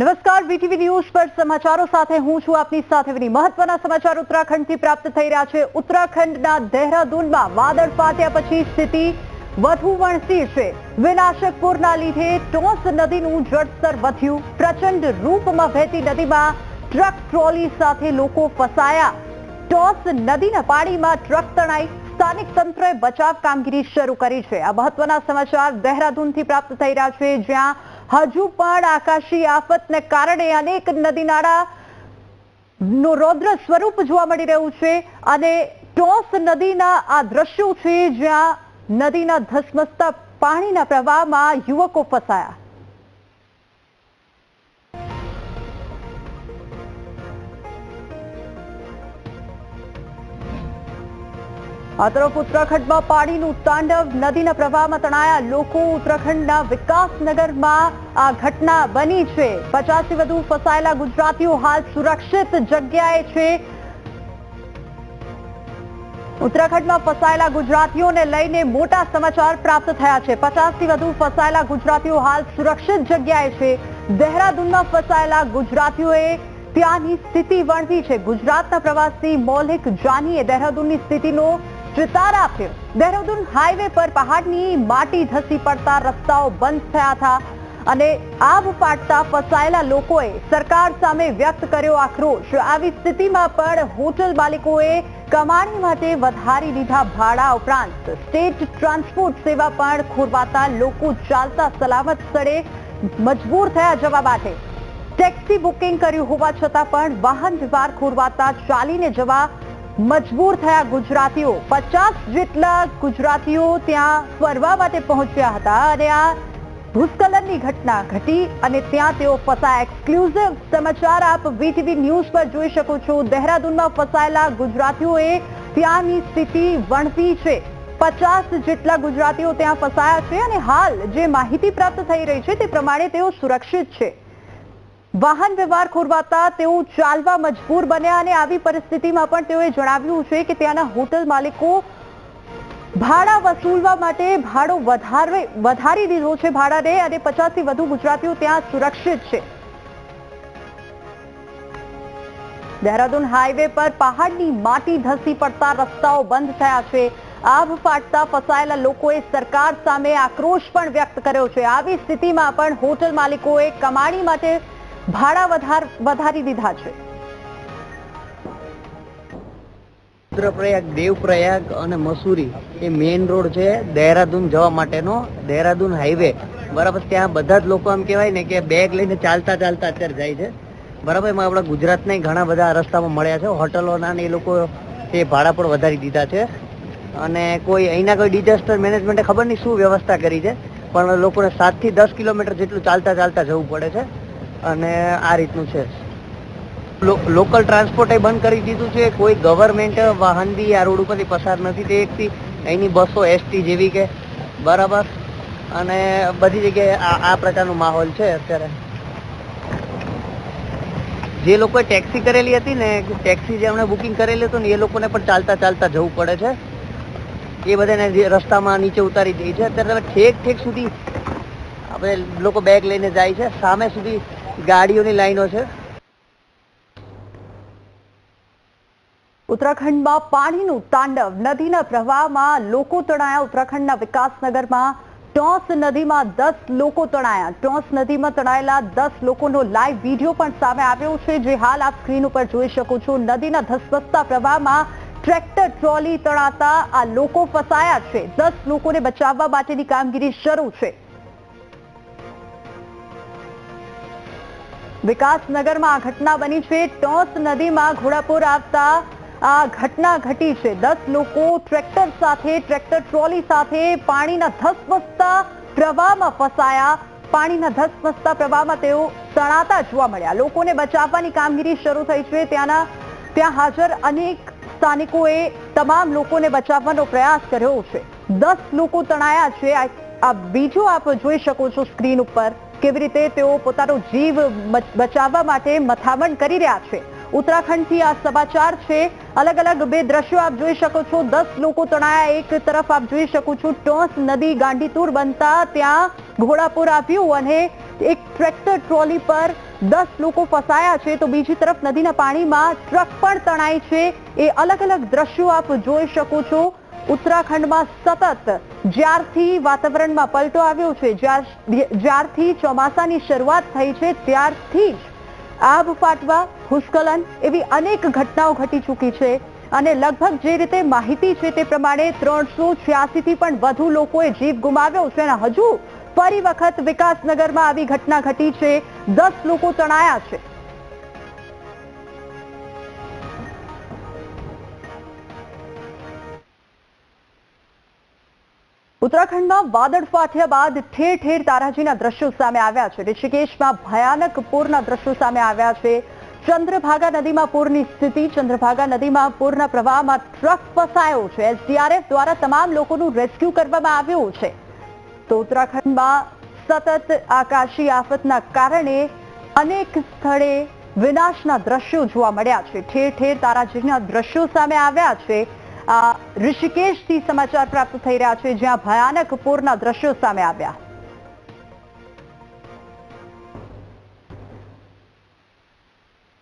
નમસ્કાર VTV news પર સમાચારો સાથે હું છું આપની સાથે મહત્વના સમાચાર ઉત્તરાખંડથી પ્રાપ્ત થઈ રહ્યા છે. ઉત્તરાખંડના દહેરાદૂનમાં વાદળ ફાટ્યા પછી સ્થિતિ વધુ વણસી છે. વિનાશકપુરના લીધે ટોસ નદીનું જળસ્તર વધ્યું. પ્રચંડ રૂપમાં વહેતી નદીમાં ટ્રક ટ્રોલી સાથે લોકો ફસાયા. ટોસ નદીના પાણીમાં ટ્રક તણાઈ સ્થાનિક તંત્રએ બચાવ કામગીરી શરૂ કરી છે. આ મહત્વના સમાચાર દહેરાદૂનથી પ્રાપ્ત થઈ રહ્યા છે, જ્યાં હજુ પણ આકાશી આફતને કારણે અનેક નદી નાળા નું રૌદ્ર સ્વરૂપ જોવા મળી રહ્યું છે અને ટોસ નદીના આ દ્રશ્યો છે જ્યાં નદીના ધસમસતા પાણીના પ્રવાહમાં યુવકો ફસાયા. આ તરફ ઉત્તરાખંડમાં પાણીનું તાંડવ, નદીના પ્રવાહમાં તણાયા લોકો ઉત્તરાખંડના વિકાસનગરમાં આ ઘટના બની છે. પચાસથી વધુ ફસાયેલા ગુજરાતીઓ હાલ સુરક્ષિત જગ્યાએ છે. ઉત્તરાખંડમાં ફસાયેલા ગુજરાતીઓને લઈને મોટા સમાચાર પ્રાપ્ત થયા છે. પચાસથી વધુ ફસાયેલા ગુજરાતીઓ હાલ સુરક્ષિત જગ્યાએ છે. દહેરાદૂનમાં ફસાયેલા ગુજરાતીઓએ ત્યાંની સ્થિતિ વણવી છે. ગુજરાતના પ્રવાસી મૌલિક જાનીએ દહેરાદૂનની સ્થિતિનો ચિતાર આપ્યો. દહેરાદૂન હાઈવે પર પહાડની માટી ધસી પડતા રસ્તાઓ બંધ થયા હતા અને આભ પાટતા ફસાયેલા લોકોએ સરકાર સામે વ્યક્ત કર્યો આક્રોશ. આવી સ્થિતિમાં પણ હોટલ માલિકોએ કમાણી માટે વધારી લીધા ભાડા ઉપરાંત સ્ટેટ ટ્રાન્સપોર્ટ સેવા પણ ખોરવાતા લોકો ચાલતા સલામત સ્થળે મજબૂર થયા જવા માટે. ટેક્સી બુકિંગ કર્યું હોવા છતાં પણ વાહન વ્યવહાર ખોરવાતા ચાલીને જવા મજબૂર થયા ગુજરાતીઓ. પચાસ જેટલા ગુજરાતીઓ ત્યાં ફરવા માટે પહોંચ્યા હતા અને આ ભૂસ્ખલનની ઘટના ઘટી અને ત્યાં તેઓ ફસાયા. એક્સક્લુઝિવ સમાચાર આપ વીટીવી ન્યૂઝ પર જોઈ શકો છો. દહેરાદૂનમાં ફસાયેલા ગુજરાતીઓએ ત્યાંની સ્થિતિ વણતી છે. પચાસ જેટલા ગુજરાતીઓ ત્યાં ફસાયા છે અને હાલ જે માહિતી પ્રાપ્ત થઈ રહી છે તે પ્રમાણે તેઓ સુરક્ષિત છે. વાહન વ્યવહાર ખોરવાતા તેઓ ચાલવા મજબૂર બન્યા અને આવી પરિસ્થિતિમાં પણ તેઓએ જણાવ્યું છે કે ત્યાંના હોટલ માલિકો ભાડા વસૂલવા માટે ભાડો વધારે વધારી દીધો છે ભાડાને અને પચાસથી વધુ ગુજરાતીઓ ત્યાં સુરક્ષિત છે. દહેરાદૂન હાઈવે પર પહાડની માટી ધસી પડતા રસ્તાઓ બંધ થયા છે. આભ ફાટતા ફસાયેલા લોકોએ સરકાર સામે આક્રોશ પણ વ્યક્ત કર્યો છે. આવી સ્થિતિમાં પણ હોટલ માલિકોએ કમાણી માટે ભાડા વધારી દીધા છે. રુદ્રપ્રયાગ, દેવપ્રયાગ અને મસૂરી એ મેઇન રોડ છે દહેરાદૂન જવા માટેનો, દહેરાદૂન હાઈવે બરાબર, ત્યાં બધા જ લોકો એમ કહેવાય ને કે બેગ લઈને ચાલતા ચાલતા અત્યારે જાય છે. બરાબર, એમાં આપણા ગુજરાતના ઘણા બધા રસ્તામાં મળ્યા છે. હોટલોના ને એ લોકો એ ભાડા પણ વધારી દીધા છે. અને કોઈ અહીંના કોઈ ડિઝાસ્ટર મેનેજમેન્ટે ખબર નહીં શું વ્યવસ્થા કરી છે. પણ લોકોને સાતથી દસ કિલોમીટર જેટલું ચાલતા ચાલતા જવું પડે છે. અને આ રીતનું છે. લોકલ ટ્રાન્સપોર્ટ બંધ કરી દીધું છે. કોઈ ગવર્મેન્ટ વાહન બી આ રોડ ઉપરથી પસાર નથી તે એકથી અહીંની બસો એસટી જેવી કે, બરાબર? અને બધી જગ્યાએ આ પ્રકારનો માહોલ છે અત્યારે. જે લોકોએ ટેક્સી કરેલી હતી ને ટેક્સી જે એમણે બુકિંગ કરેલી હતું ને, એ લોકોને પણ ચાલતા ચાલતા જવું પડે છે. એ બધાને રસ્તામાં નીચે ઉતારી દે છે. અત્યારે તમે ઠેક ઠેક સુધી આપણે લોકો બેગ લઈને જાય છે. સામે સુધી ગાડીઓની લાઈનો છે. ઉત્તરાખંડમાં પાણીનું તાંડવ. નદીના પ્રવાહમાં લોકો તણાયા. ઉત્તરાખંડના વિકાસનગરમાં ટોસ નદીમાં દસ લોકો તણાયા. ટોસ નદીમાં તણાયેલા દસ લોકોનો લાઈવ વીડિયો પણ સામે આવ્યો છે, જે હાલ આપ સ્ક્રીન ઉપર જોઈ શકો છો. નદીના ધસમસતા પ્રવાહમાં ટ્રેક્ટર, ટ્રોલી તણાતા આ લોકો ફસાયા છે. દસ લોકોને બચાવવા માટેની કામગીરી શરૂ છે. વિકાસનગરમાં આ ઘટના બની છે. ટોસ નદીમાં ઘોડાપુર આવતા આ ઘટના ઘટી છે. દસ લોકો ટ્રેક્ટર સાથે, ટ્રેક્ટર ટ્રોલી સાથે પાણીના ધસમસતા પ્રવાહમાં ફસાયા. પાણીના ધસમસતા પ્રવાહમાં તેઓ તણાતા જોવા મળ્યા. લોકોને બચાવવાની કામગીરી શરૂ થઈ છે. ત્યાંના, ત્યાં હાજર અનેક સ્થાનિકોએ તમામ લોકોને બચાવવાનો પ્રયાસ કર્યો છે. દસ લોકો તણાયા છે. આ બીજું આપ જોઈ શકો છો સ્ક્રીન ઉપર. કેવી રીતે તેઓ પોતાનો જીવ બચ- બચાવવા માટે મથામણ કરી રહ્યા છે? ઉત્તરાખંડથી આ સમાચાર છે. અલગ અલગ બે દ્રશ્યો આપ જોઈ શકો છો. દસ લોકો તણાયા. એક તરફ આપ જોઈ શકો છો ટોસ નદી ગાંડીતુર બનતા ત્યાં ઘોડાપુર આવ્યું અને એક ટ્રેક્ટર ટ્રોલી પર દસ લોકો ફસાયા છે. તો બીજી તરફ નદીના પાણીમાં ટ્રક પણ તણાય છે. એ અલગ અલગ દ્રશ્યો આપ જોઈ શકો છો. ઉત્તરાખંડમાં સતત જ્યારથી વાતાવરણમાં પલટો આવ્યો છે, જ્યાર- જ્યારથી ચોમાસાની શરૂઆત થઈ છે, ત્યારથી જ આબ ફાટવા ભૂસ્ખલન એવી અનેક ઘટનાઓ ઘટી ચૂકી છે અને લગભગ જે રીતે માહિતી છે તે પ્રમાણે ત્રણસો થી પણ વધુ લોકોએ જીવ ગુમાવ્યો છે અને હજુ ફરી વખત વિકાસનગરમાં આવી ઘટના ઘટી છે. દસ લોકો તણાયા છે. ઉત્તરાખંડમાં વાદળ ફાટ્યા બાદ ઠેર ઠેર તારાજીના દ્રશ્યો સામે આવ્યા છે. ઋષિકેશમાં ભયાનક પૂરના દ્રશ્યો સામે આવ્યા છે. ચંદ્રભાગા નદીમાં પૂરની સ્થિતિ, ચંદ્રભાગા નદીમાં પૂરના પ્રવાહમાં ટ્રક ફસાયો છે. એસડીઆરએફ દ્વારા તમામ લોકોનું રેસ્ક્યુ કરવામાં આવ્યું છે. તો ઉત્તરાખંડમાં સતત આકાશી આફતના કારણે અનેક સ્થળે વિનાશના દ્રશ્યો જોવા મળ્યા છે. ઠેર ઠેર તારાજીના દ્રશ્યો સામે આવ્યા છે. ઋષિકેશથી સમાચાર પ્રાપ્ત થઈ રહ્યા છે, જ્યાં ભયાનક પૂરના દ્રશ્યો સામે આવ્યા.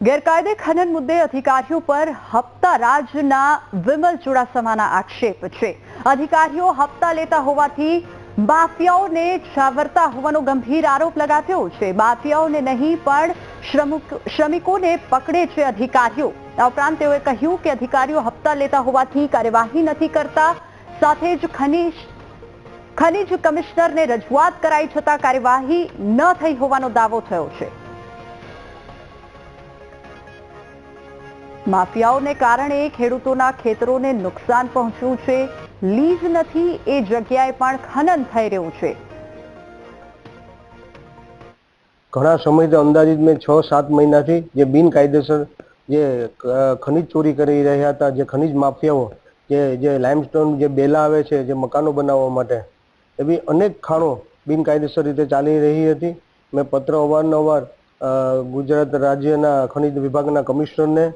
ગેરકાયદે ખનન મુદ્દે અધિકારીઓ પર હપ્તા રાજના વિમલ ચુડાસમાના આક્ષેપ છે. અધિકારીઓ હપ્તા લેતા હોવાથી માફિયાઓને છાવરતા હોવાનો ગંભીર આરોપ લગાવ્યો છે. માફિયાઓને નહીં, પણ શ્રમિકોને પકડે છે અધિકારીઓ. આ ઉપરાંત તેઓએ કહ્યું કે અધિકારીઓ હપ્તા લેતા હોવાથી કાર્યવાહી નથી કરતા. સાથે જ ખનીજ ખનીજ કમિશનરને રજૂઆત કરાઈ છતાં કાર્યવાહી ન થઈ હોવાનો દાવો થયો છે. માફિયાઓને કારણે ખેડૂતોના ખેતરોને નુકસાન પહોંચ્યું છે. લીઝ નથી, એ જગ્યાએ પણ ખનન થઈ રહ્યું છે. ઘણા સમયથી અંદાજિત મેં છ, સાત મહિનાથી જે બિનકાયદેસર જે ખનિજ ચોરી કરી રહ્યા હતા, જે ખનીજ માફિયાઓ, જે જે લાઇમસ્ટોન જે બેલા આવે છે, જે મકાનો બનાવવા માટે, એવી અનેક ખાણો બિનકાયદેસર રીતે ચાલી રહી હતી. મેં પત્ર અવારનવાર ગુજરાત રાજ્યના ખનિજ વિભાગના કમિશનરને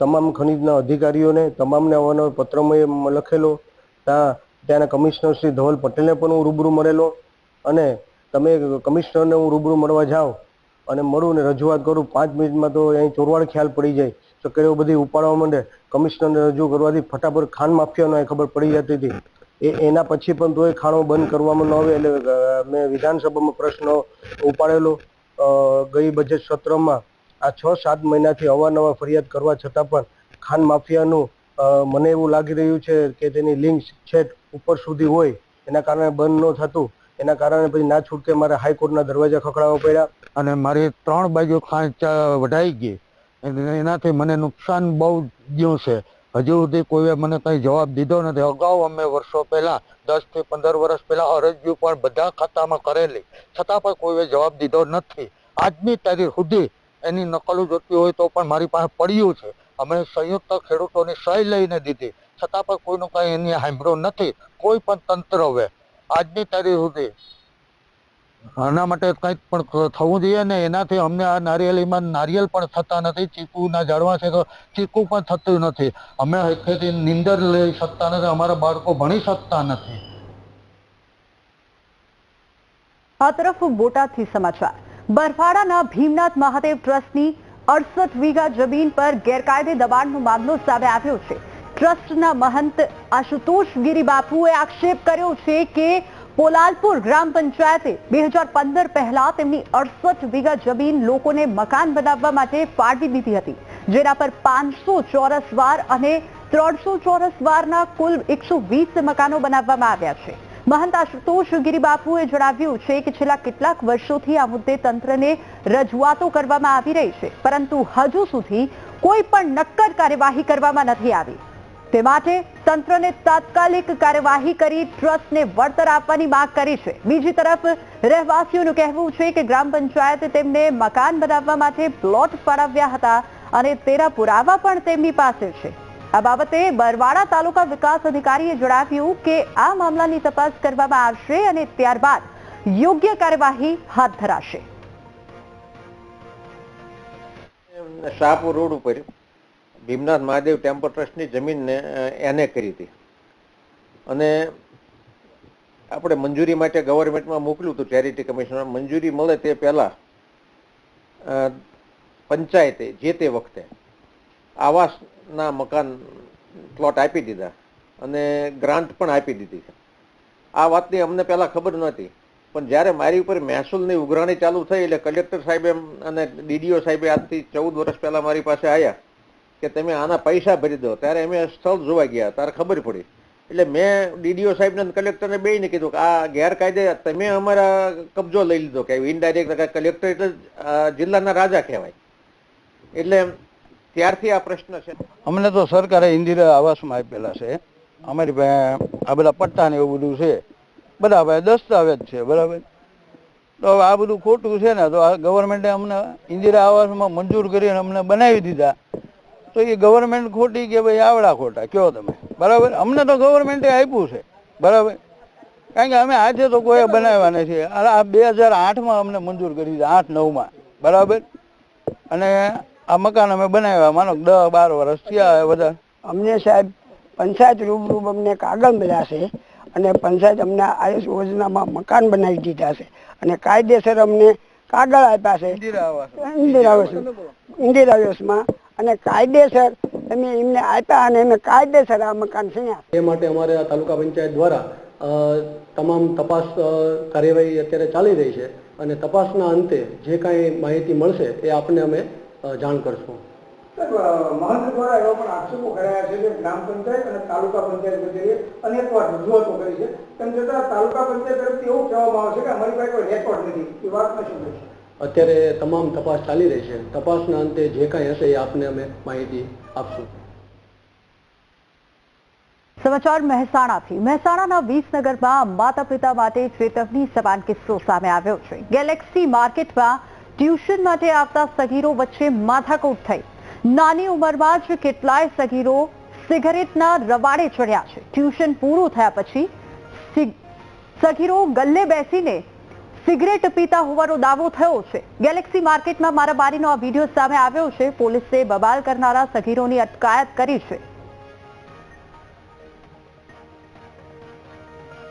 તમામ ખનીજના અધિકારીઓને, તમામને અવારનવાર પત્ર મેં લખેલો ત્યાં ત્યાંના કમિશનર શ્રી ધવલ પટેલને પણ હું રૂબરૂ મળેલો, અને તમે કમિશનરને હું રૂબરૂ મળવા જાઉં અને મળું ને રજૂઆત કરું, પાંચ મિનિટમાં તો અહીં ચોરવાડ ખ્યાલ પડી જાય ચક્કરીઓ બધી ઉપાડવા માંડે, કમિશનરને રજૂ કરવાથી ફટાફટ ખાન માફિયાનો એ ખબર પડી જતી હતી. એ, એના પછી પણ તોય ખાણો બંધ કરવામાં ન આવે, એટલે મેં વિધાનસભામાં પ્રશ્ન ઉપાડેલો ગઈ બજેટ સત્રમાં આ છ, સાત મહિનાથી અવારનવાર ફરિયાદ કરવા છતાં પણ ખાન માફિયાનું મને એવું લાગી રહ્યું છે કે તેની લિંક છેક ઉપર સુધી હોય, એના કારણે બંધ ન થતું. એના કારણે પછી ના છૂટકે મારે હાઈકોર્ટના દરવાજા ખખડાવવા પડ્યા. અને મારી ત્રણ બાજુ ખાંચ વઢાઈ ગઈ. એનાથી મને નુકસાન બહુ ગયું છે. હજુ સુધી કોઈએ મને કંઈ જવાબ દીધો નથી. અગાઉ અમે વર્ષો પહેલા, દસથી પંદર વર્ષ પહેલા અરજીઓ પણ બધા ખાતામાં કરેલી. છતાં પણ કોઈએ જવાબ દીધો નથી. આજની તારીખ સુધી એની નકલો જોતી હોય તો પણ મારી પાસે પડ્યું છે. અમે સંયુક્ત ખેડૂતોની સહી લઈને દીધી. છતાં પણ કોઈનું કંઈ એની સાંભળ્યું નથી. કોઈ પણ તંત્ર હવે. આજની તારીખ સુધી. આના માટે કંઈક પણ થવું જોઈએ ને એનાથી અમને આ નારિયેળીમાં નારિયેળ પણ થતા નથી. ચીકુના ઝાડવા છે તો ચીકુ પણ થતું નથી. અમે હરખેથી નીંદર લઈ શકતા નથી. અમારા બાળકો ભણી શકતા નથી. આ તરફ બોટાદથી સમાચાર. બરફાડાના ભીમનાથ મહાદેવ ટ્રસ્ટની અડસઠ વીઘા જમીન પર ગેરકાયદે દબાણનો મામલો સામે આવ્યો છે. ટ્રસ્ટના મહંત આશુતોષ ગિરી આક્ષેપ કર્યો છે કે પોલાલપુર ગ્રામ પંચાયતે બે હજાર પંદર પહેલા તેમની અડસઠ વીઘા જમીન લોકોને મકાન બનાવવા માટે ફાળવી દીધી હતી. જેના પર પાંચસો ચોરસ વાર અને ત્રણસો ચોરસ વારના કુલ એકસો વીસ મકાનો બનાવવામાં આવ્યા છે. મહંત આશુતોષ ગિરિબાપુએ જણાવ્યું છે કે છેલ્લા કેટલાક વર્ષોથી આ મુદ્દે તંત્રને રજૂઆતો કરવામાં આવી રહી છે, પરંતુ હજુ સુધી કોઈ પણ નક્કર કાર્યવાહી કરવામાં નથી આવી. તે માટે તંત્રને તાત્કાલિક કાર્યવાહી કરી ટ્રસ્ટને વળતર આપવાની માંગ કરી છે. બીજી તરફ, રહેવાસીઓનું કહેવું છે કે ગ્રામ પંચાયતે તેમને મકાન બનાવવા માટે પ્લોટ ફાળવ્યા હતા અને તેના પુરાવા પણ તેમની પાસે છે. આ બાબતે બરવાડા તાલુકા વિકાસ અધિકારીએ જણાવ્યું કે આ મામલાની તપાસ કરવામાં આવશે અને ત્યારબાદ યોગ્ય કાર્યવાહી હાથ ધરાશે. શાહપુર રોડ ઉપર ભીમનાથ મહાદેવ ટેમ્પલ ટ્રસ્ટની જમીનને એને કરી હતી. અને આપણે મંજૂરી માટે ગવર્મેન્ટમાં મોકલ્યું હતું ચેરિટી કમિશનર મંજૂરી મળે તે પહેલા પંચાયતે જે તે વખતે આવાસના મકાન પ્લોટ આપી દીધા અને ગ્રાન્ટ પણ આપી દીધી છે. આ વાતની અમને પહેલાં ખબર નહોતી, પણ જ્યારે મારી ઉપર મહેસૂલની ઉઘરાણી ચાલુ થઈ એટલે કલેક્ટર સાહેબે અને ડીડીઓ સાહેબે આજથી ચૌદ વર્ષ પહેલાં મારી પાસે આવ્યા કે તમે આના પૈસા ભરી દો. ત્યારે અમે સ્થળ જોવા ગયા, ત્યારે ખબર પડી. એટલે મેં ડીડીઓ સાહેબને કલેક્ટરને બેને કીધું કે આ ગેરકાયદે તમે અમારા કબજો લઈ લીધો કે ઇનડાયરેક્ટ કલેક્ટર એટલે જિલ્લાના રાજા કહેવાય. એટલે ત્યારથી આ પ્રશ્ન છે. અમને તો સરકારે ઇન્દિરા આવાસમાં આપેલા છે. અમારી પાસે આ બધા પટ્ટા ને એવું બધું છે. બધા ભાઈ દસ્તાવેજ છે, બરાબર? તો હવે આ બધું ખોટું છે ને, તો આ ગવર્મેન્ટે અમને ઇન્દિરા આવાસમાં મંજૂર કરીને અમને બનાવી દીધા. તો એ ગવર્મેન્ટ ખોટી કે ભાઈ આવડા ખોટા? કયો તમે. બરાબર? અમને તો ગવર્મેન્ટે આપ્યું છે. બરાબર? કારણ કે અમે આજે તો કોઈ બનાવ્યા અને આ બે હજાર આઠમાં અમને મંજૂર કરી દીધા, આઠ નવમાં. બરાબર? અને આ મકાન અમે બનાવ્યા માનો દસ બાર વર્ષ થયા બધા. અમને સાહેબ પંચાયત રૂબરૂ અમને કાગળ મળ્યા છે અને પંચાયત અમને આયુષ યોજનામાં મકાન બનાવી દીધા છે અને કાયદેસર અમને કાગળ આપ્યા છે. ઇન્દિરા ઇન્દિરા આવાસમાં. અને કાયદેસર અમે એમને આપ્યા અને અમે કાયદેસર આ મકાન થયા એ માટે અમારે આ તાલુકા પંચાયત દ્વારા તમામ તપાસ કાર્યવાહી અત્યારે ચાલી રહી છે અને તપાસના અંતે જે કાંઈ માહિતી મળશે એ આપને અમે જાણ કરશું. મહંત દ્વારા એવા પણ આક્ષેપો કરાયા છે કે ગ્રામ પંચાયત અને તાલુકા પંચાયત કચેરીએ અનેકવાર રજૂઆતો કરી છે. તેમ છતાં તાલુકા પંચાયત તરફથી એવું કહેવામાં આવે છે કે અમારી પાસે કોઈ રેકોર્ડ નથી. એ વાતમાં શું કહેશો અત્યારે તમામ તપાસ ચાલી રહી છે. તપાસના અંતે જે કાંઈ હશે એ આપને અમે માહિતી આપશું. સમાચાર મહેસાણાથી. મહેસાણાના વિસનગરમાં માતા પિતા માટે ચેતવણી સમાન કિસ્સો સામે આવ્યો છે. ગેલેક્સી માર્કેટમાં ટ્યુશન માટે આવતા સગીરો વચ્ચે માથાકૂટ થઈ. નાની ઉંમરમાં જ કેટલાય સગીરો સિગરેટના રવાડે ચડ્યા છે. ટ્યુશન પૂરું થયા પછી સગીરો ગલ્લે બેસીને સિગરેટ પીતા હોવાનો દાવો થયો છે. ગેલેક્સી માર્કેટમાં મારામારીનો આ વીડિયો સામે આવ્યો છે. પોલીસે બબાલ કરનારા સગીરોની અટકાયત કરી છે.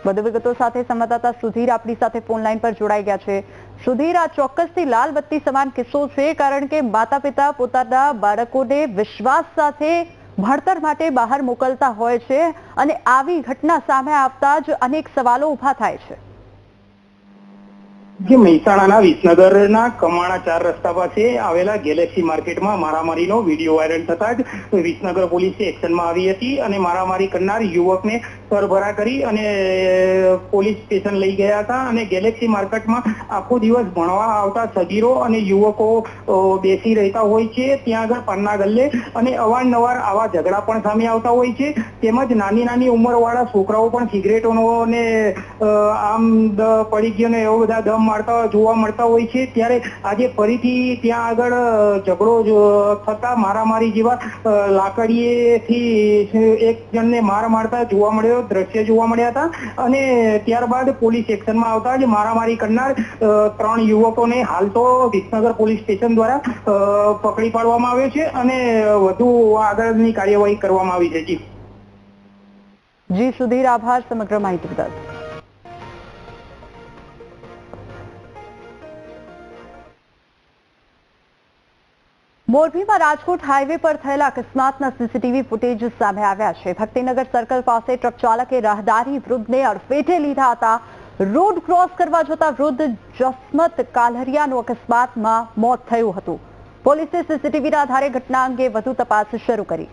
વધુ વિગતો સાથે સંવાદદાતા સુધીર આપણી સાથે ફોન પર જોડાઈ ગયા છે. સુધીર, આ ચોક્કસથી લાલ બત્તી સમાન કિસ્સો છે, કારણ કે માતા પિતા પોતાના બાળકોને વિશ્વાસ સાથે ભણતર માટે બહાર મોકલતા હોય છે અને આવી ઘટના સામે આવતા જ અનેક સવાલો ઊભા થાય છે. જે મહેસાણાના વિસનગરના કમાણા ચાર રસ્તા પાસે આવેલા ગેલેક્સી માર્કેટમાં મારામારીનો વીડિયો વાયરલ થતા જ વિસનગર પોલીસે એક્શનમાં આવી હતી અને મારામારી કરનાર યુવકને સરભરા કરી અને પોલીસ સ્ટેશન લઈ ગયા હતા અને ગેલેક્સી માર્કેટમાં આખો દિવસ ભણવા આવતા સગીરો અને યુવકો બેસી રહેતા હોય છે. ત્યાં આગળ પાનના ગલ્લે અને અવારનવાર આવા ઝઘડા પણ સામે આવતા હોય છે. તેમજ નાની નાની ઉંમરવાળા છોકરાઓ પણ સિગરેટોનો ને આમ પડી ગયો ને એવો બધા દમ મારતા, જોવા મળતા હોય છે. ત્યારે આજે ફરીથી ત્યાં આગળ ઝઘડો થતા મારામારી જેવા લાકડીએથી એક જણને માર મારતા જોવા મળ્યો. દ્રશ્ય જોવા મળ્યા હતા. અને ત્યારબાદ પોલીસ એક્શનમાં આવતા જ મારામારી કરનાર ત્રણ યુવકોને હાલ તો વિસનગર પોલીસ સ્ટેશન દ્વારા પકડી પાડવામાં આવ્યો છે અને વધુ આગળની કાર્યવાહી કરવામાં આવી છે. જી. જી, સુધીર, આભાર, સમગ્ર માહિતી બદલ. મોરબીમાં રાજકોટ હાઈવે પર થયેલા અકસ્માતના સીસીટીવી ફૂટેજ સામે આવ્યા છે. ભક્તિનગર સર્કલ પાસે ટ્રક ચાલકે રાહદારી વૃદ્ધને અડફેટે લીધા હતા. રોડ ક્રોસ કરવા જતા વૃદ્ધ જસમત કાલહરિયાનું અકસ્માતમાં મોત થયું હતું. પોલીસે સીસીટીવીના આધારે ઘટના અંગે વધુ તપાસ શરૂ કરી.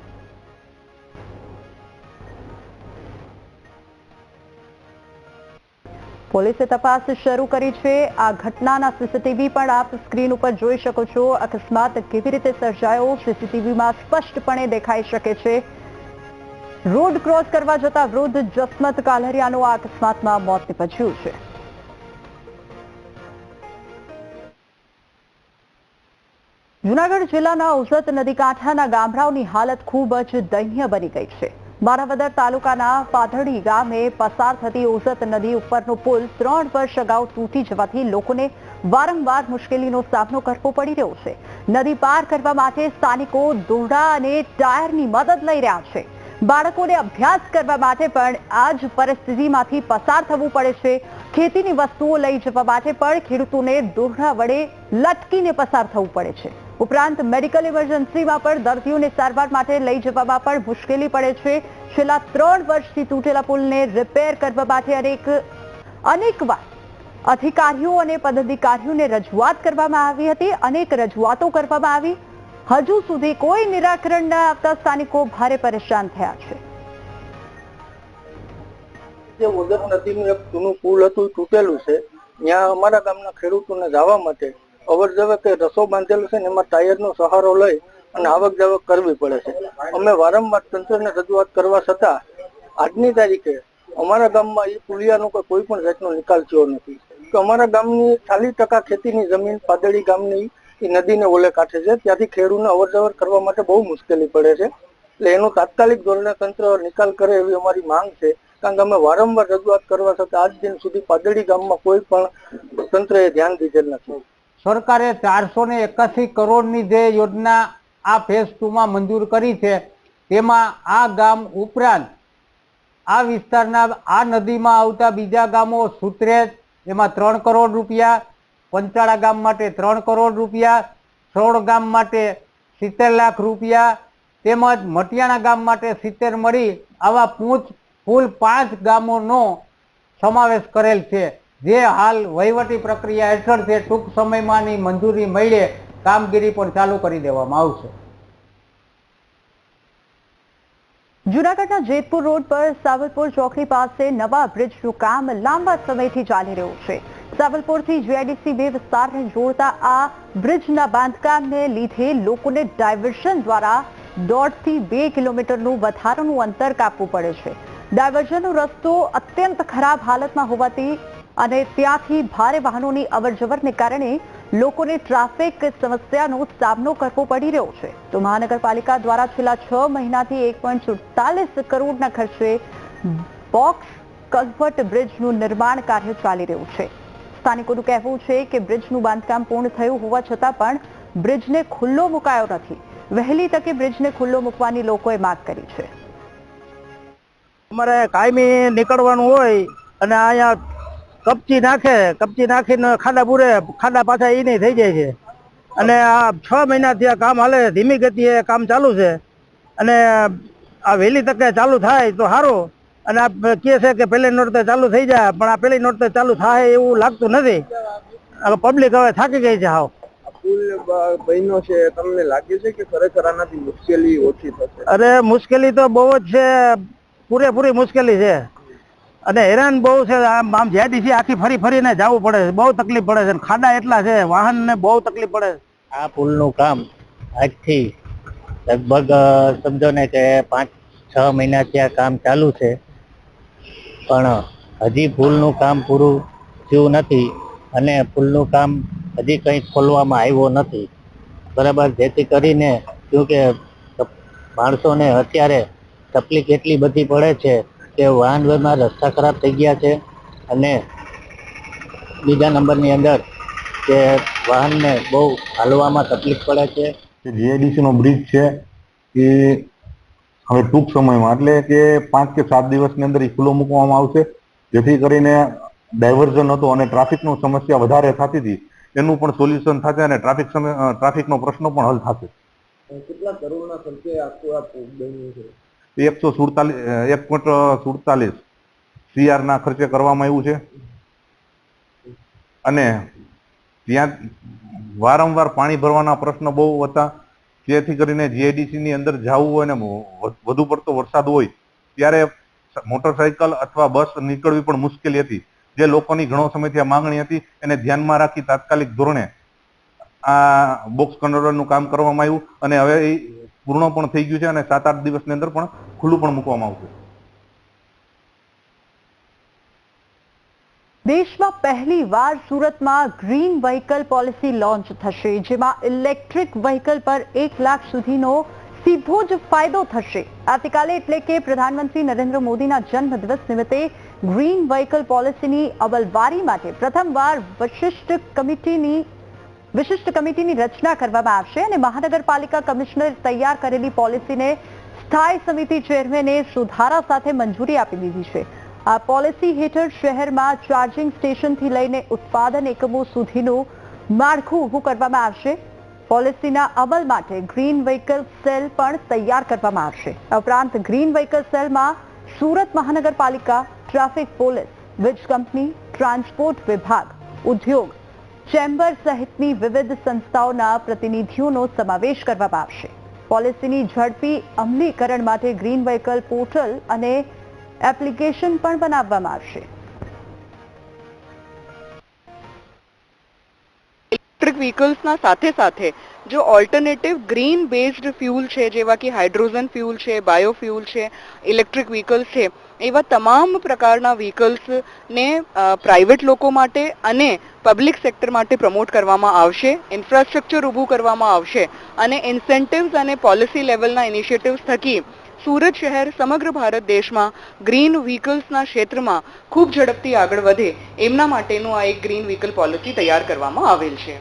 પોલીસે તપાસ શરૂ કરી છે. આ ઘટનાના સીસીટીવી પણ આપ સ્ક્રીન ઉપર જોઈ શકો છો. અકસ્માત કેવી રીતે સર્જાયો સીસીટીવીમાં સ્પષ્ટપણે દેખાઈ શકે છે. રોડ ક્રોસ કરવા જતા વૃદ્ધ જસમત કાલહરિયાનું આ અકસ્માતમાં મોત નિપજ્યું છે. જુનાગઢ જિલ્લાના ઉઝત નદી કાંઠાના ગામડાઓની હાલત ખૂબ જ દયનીય બની ગઈ છે. મારાવદર તાલુકાના પાથડી ગામે પસાર થતી ઉઝત નદી ઉપરનો પુલ ત્રણ વર્ષ અગાઉ તૂટી જવાથી લોકોને વારંવાર મુશ્કેલીનો સામનો કરવો પડી રહ્યો છે. નદી પાર કરવા માટે સ્થાનિકો દોરડા અને ટાયરની મદદ લઈ રહ્યા છે. બાળકોને અભ્યાસ કરવા માટે પણ આ જ પરિસ્થિતિમાંથી પસાર થવું પડે છે. ખેતીની વસ્તુઓ લઈ જવા માટે પણ ખેડૂતોને દોરડા વડે લટકીને પસાર થવું પડે છે. ઉપરાંત મેડિકલ ઇમરજન્સીમાં પણ દર્દીઓને સારવાર માટે લઈ જવામાં પણ મુશ્કેલી પડે છે. છેલ્લા ત્રણ વર્ષથી તૂટેલા પુલને રિપેર કરવા માટે અનેક, અનેકવાર અધિકારીઓ અને પદાધિકારીઓને રજૂઆત કરવામાં આવી હતી. અનેક રજૂઆતો કરવામાં આવી. હજુ સુધી કોઈ નિરાકરણ ન આવતા સ્થાનિકો ભારે પરેશાન થયા છે. જે ઉદર નદીનું એક જૂનું પુલ હતું, તૂટેલું છે. ત્યાં અમારા ગામના ખેડૂતોને જવા માટે અવર જવર કે રસો બાંધેલો છે ને એમાં ટાયરનો સહારો લઈ અને આવક જાવક કરવી પડે છે. અમે વારંવાર તંત્રને રજૂઆત કરવા છતાં આજની તારીખે અમારા ગામમાં એ પુલિયાનો કોઈ પણ જાતનો નિકાલ થયો નથી. તો અમારા ગામની ચાલીસ ટકા ખેતીની જમીન પાદળી ગામની એ નદીને ઓલે કાંઠે છે. ત્યાંથી ખેડૂતને અવર કરવા માટે બહુ મુશ્કેલી પડે છે. એટલે એનો તાત્કાલિક ધોરણે તંત્ર નિકાલ કરે એવી અમારી માંગ છે. કારણ કે અમે વારંવાર રજૂઆત કરવા છતાં આજ દિન સુધી પાદળી ગામમાં કોઈ પણ તંત્રએ ધ્યાન દીધેલ નથી. સરકારે ચારસો ને એકાસી કરોડની જે યોજના આ ફેઝ ટુમાં મંજૂર કરી છે, તેમાં આ ગામ ઉપરાંત આ વિસ્તારના આ નદીમાં આવતા બીજા ગામો સુત્રેજ, એમાં ત્રણ કરોડ રૂપિયા, પંચાળા ગામ માટે ત્રણ કરોડ રૂપિયા, સોળ ગામ માટે સિત્તેર લાખ રૂપિયા, તેમજ મટિયાણા ગામ માટે સિત્તેર મળી આવા પૂંચ કુલ પાંચ ગામોનો સમાવેશ કરેલ છે. જે હાલ વહીવટી પ્રક્રિયા હેઠળ છે ટૂંક સમયમાંની મંજૂરી મળે, કામગીરી પણ ચાલુ કરી દેવામાં આવશે. જુનાગઢના જેતપુર રોડ પર સાવલપુર ચોકડી પાસે નવા બ્રિજનું કામ લાંબા સમયથી ચાલી રહ્યું છે. સાવલપુરથી જીઆઈડીસી બે વિસ્તારને જોડતા આ બ્રિજના બાંધકામને લીધે લોકોને ડાયવર્ઝન દ્વારા દોઢથી બે કિલોમીટરનું વધારાનું અંતર કાપવું પડે છે. ડાયવર્ઝનનો રસ્તો અત્યંત ખરાબ હાલતમાં હોવાથી અને ત્યાંથી ભારે વાહનોની અવરજવરને કારણે લોકોને ટ્રાફિક સમસ્યાનો સામનો કરવો પડી રહ્યો છે. તો મહાનગરપાલિકા દ્વારા છેલ્લા છ મહિનાથી એક પોઈન્ટ સુડતાલીસ કરોડના ખર્ચે બોક્સ કલ્વર્ટ બ્રિજનું નિર્માણ કાર્ય ચાલી રહ્યું છે. સ્થાનિકોનું કહેવું છે કે બ્રિજનું બાંધકામ પૂર્ણ થયું હોવા છતાં પણ બ્રિજને ખુલ્લો મુકાયો નથી. વહેલી તકે બ્રિજને ખુલ્લો મૂકવાની લોકોએ માંગ કરી છે. અમારે કાયમી નીકળવાનું હોય અને અહીંયા કપચી નાખે કપચી નાખીને ખાડા પૂરે ખાડા પાછા એ નહીં થઈ જાય છે. અને આ છ મહિનાથી આ કામ હાલે ધીમી ગતિએ કામ ચાલુ છે. અને આ વહેલી તકે ચાલુ થાય તો સારું અને આ કહે છે કે પહેલી નોરતે ચાલુ થઈ જાય પણ આ પહેલી નોરતે ચાલુ થાય એવું લાગતું નથી. પબ્લિક હવે થાકી ગઈ છે હાવ. પુલ છે તમને લાગે છે કે ખરેખર આનાથી મુશ્કેલી ઓછી થશે? અરે મુશ્કેલી તો બહુ જ છે. પૂરેપૂરી મુશ્કેલી છે. અને હેરાન બહુ છે. આમ આમ જેડીસી આખી ફરી ફરીને જવું પડે છે. બહુ તકલીફ પડે છે. ખાડા એટલા છે. વાહનને બહુ તકલીફ પડે છે. આ પુલનું કામ આજથી લગભગ સમજો ને કે પાંચ, છ મહિનાથી આ કામ ચાલુ છે. પણ હજી પુલનું કામ પૂરું થયું નથી અને પુલનું કામ હજી કંઈ ખોલવામાં આવ્યો નથી. બરાબર? જેથી કરીને કે, માણસોને અત્યારે તકલીફ એટલી બધી પડે છે કે વાહન વ્યવહારમાં રસ્તા ખરાબ થઈ ગયા છે અને બીજા નંબરની અંદર કે વાહનને બહુ હાલવામાં તકલીફ પડે છે. જીઆઈડીસીનો બ્રિજ છે. એ હવે ટૂંક સમયમાં એટલે કે પાંચ કે સાત દિવસની અંદર એ ખુલ્લો મૂકવામાં આવશે. જેથી કરીને ડાયવર્ઝન હતો અને ટ્રાફિકનો સમસ્યા વધારે થતી હતી. એનું પણ સોલ્યુશન થશે અને ટ્રાફિક સમય ટ્રાફિકનો પ્રશ્ન પણ હલ થશે. કેટલા કરોડના ખર્ચે આખું આ બન્યું છે? એકસો સુડતાલીસ એક પોઈન્ટ સુડતાલીસ સીઆર ના ખર્ચે કરવામાં આવ્યું છે. અને ત્યાં વારંવાર પાણી ભરવાના પ્રશ્ન બહુ હતા. જેથી કરીને જીઆઈડીસીની અંદર જવું હોય ને વધુ પડતો વરસાદ હોય, ત્યારે મોટરસાયકલ અથવા બસ નીકળવી પણ મુશ્કેલી હતી. જે લોકોની ઘણો સમયથી આ માંગણી હતી એને ધ્યાનમાં રાખી તાત્કાલિક ધોરણે આ બોક્સ કન્વર્ટરનું કામ કરવામાં આવ્યું. અને હવે પૂર્ણ પણ થઈ ગયું છે અને સાત આઠ દિવસની અંદર પણ ખુલ્લું પણ મૂકવામાં આવશે. દેશમાં પહેલી વાર સુરતમાં ગ્રીન વ્હીકલ પોલિસી લોન્ચ થશે, જેમાં ઇલેક્ટ્રિક વ્હીકલ પર એક લાખ સુધીનો સીધો જ ફાયદો થશે. આવતીકાલે એટલે કે પ્રધાનમંત્રી નરેન્દ્ર મોદીના જન્મદિવસ નિમિત્તે ગ્રીન વ્હીકલ પોલિસીની અમલવારી માટે પ્રથમવાર વિશિષ્ટ કમિટીની વિશિષ્ટ કમિટીની રચના કરવામાં આવશે અને મહાનગરપાલિકા કમિશનર તૈયાર કરેલી પોલિસીને સ્થાયી સમિતિ ચેરમેને સુધારા સાથે મંજૂરી આપી દીધી છે. આ પોલિસી હેઠળ શહેરમાં ચાર્જિંગ સ્ટેશનથી લઈને ઉત્પાદન એકમો સુધીનું માળખું ઊભું કરવામાં આવશે. પોલિસીના અમલ માટે ગ્રીન વ્હીકલ સેલ પણ તૈયાર કરવામાં આવશે. ઉપરાંત ગ્રીન વ્હીકલ સેલમાં સુરત મહાનગરપાલિકા ટ્રાફિક પોલીસ, વીજ કંપની, ટ્રાન્સપોર્ટ વિભાગ, ઉદ્યોગ ચેમ્બર સહિતની વિવિધ સંસ્થાઓના પ્રતિનિધિઓનો સમાવેશ કરવામાં આવશે. પોલિસીની ઝડપી અમલીકરણ માટે ગ્રીન વ્હીકલ પોર્ટલ અને એપ્લિકેશન પણ બનાવવામાં આવશે. ઇલેક્ટ્રિક વ્હીકલ્સના સાથે સાથે જો ઓલ્ટરનેટિવ ગ્રીન બેઝડ ફ્યુલ છે, જેવા કે હાઇડ્રોજન ફ્યુલ છે બાયોફ્યુલ છે ઇલેક્ટ્રિક વ્હીકલ્સ છે એવા તમામ પ્રકારના વ્હીકલ્સને પ્રાઇવેટ લોકો માટે અને પબ્લિક સેક્ટર માટે પ્રમોટ કરવામાં આવશે ઇન્ફ્રાસ્ટ્રક્ચર ઊભું કરવામાં આવશે અને ઇન્સેન્ટિવ્સ અને પોલિસી લેવલના ઇનિશિયેટિવ્સ થકી સુરત શહેર સમગ્ર ભારત દેશમાં ગ્રીન વ્હીકલ્સના ક્ષેત્રમાં ખૂબ ઝડપથી આગળ વધે, એમના માટેનું આ એક ગ્રીન વ્હીકલ પોલિસી તૈયાર કરવામાં આવેલ છે.